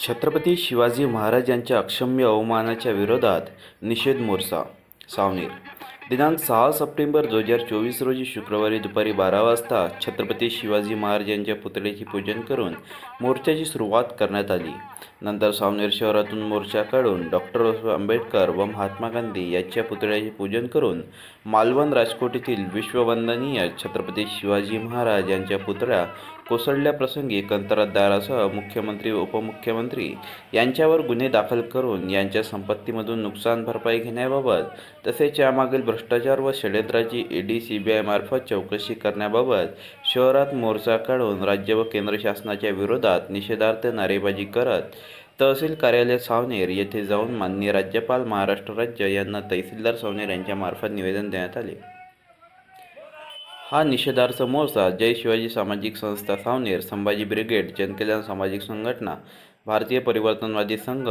छत्रपती शिवाजी महाराज यांच्या अक्षम्य अवमानाच्या विरोधात निषेध मोर्चा सावनेर. दिनांक सहा सप्टेंबर दोन हजार चोवीस रोजी शुक्रवारी दुपारी बारा वाजता छत्रपती शिवाजी महाराज यांच्या पुतळ्याचे पूजन करून मोर्चाची सुरुवात करण्यात आली. नंतर सावनेर शहरातून मोर्चा काढून डॉक्टर आंबेडकर व महात्मा गांधी यांच्या पुतळ्याचे पूजन करून मालवण राजकोट येथील विश्ववंदनीय छत्रपती शिवाजी महाराज यांच्या पुतळ्या कोसळल्याप्रसंगी कंत्राटदारासह मुख्यमंत्री व उपमुख्यमंत्री यांच्यावर गुन्हे दाखल करून यांच्या संपत्तीमधून नुकसान भरपाई घेण्याबाबत तसेच यामागील भ्रष्टाचार व षड्यंत्राची ईडी बी आयमार्फत चौकशी करण्याबाबत शहरात मोर्चा काढून राज्य व केंद्र शासनाच्या विरोधात निषेधार्थ नारेबाजी करत तहसील कार्यालय सावनेर येथे जाऊन माननीय राज्यपाल महाराष्ट्र राज्य यांना तहसीलदार सावनेर यांच्यामार्फत निवेदन देण्यात आले. हा निषेधार्थ मोर्चा जय शिवाजी सामाजिक संस्था सावनेर संभाजी ब्रिगेड जनकल्याण सामाजिक संघटना भारतीय परिवर्तनवादी संघ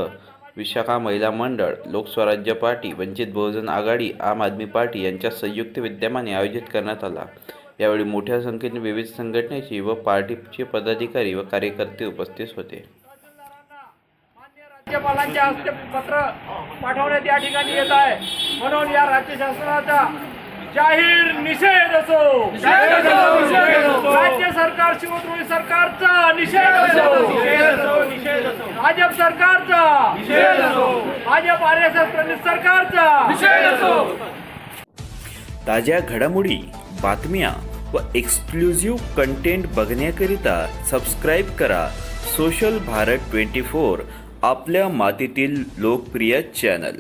विशाखा महिला मंडळ लोकस्वराज्य पार्टी वंचित बहुजन आघाडी आम आदमी पार्टी यांच्या संयुक्त विद्यमाने आयोजित करण्यात आला. यावेळी मोठ्या संख्येने विविध संघटनेची व पार्टीचे पदाधिकारी व कार्यकर्ते उपस्थित होते. राज्यपालांच्या हस्ते पत्र पाठवण्यात या ठिकाणी येत आहे. म्हणून या राज्य शासनाचा जाहीर निषेध असो. राज्य सरकार शिवतृळी सरकारचा निषेध असो भाजप सरकारचा. भाजप आर एस एस सरकारचा ताज्या घडामोडी बातम्या व एक्सक्लुझिव्ह कंटेंट बघण्याकरिता सबस्क्राईब करा सोशल भारत ट्वेंटी फोर आपल्या मातीतील लोकप्रिय चॅनल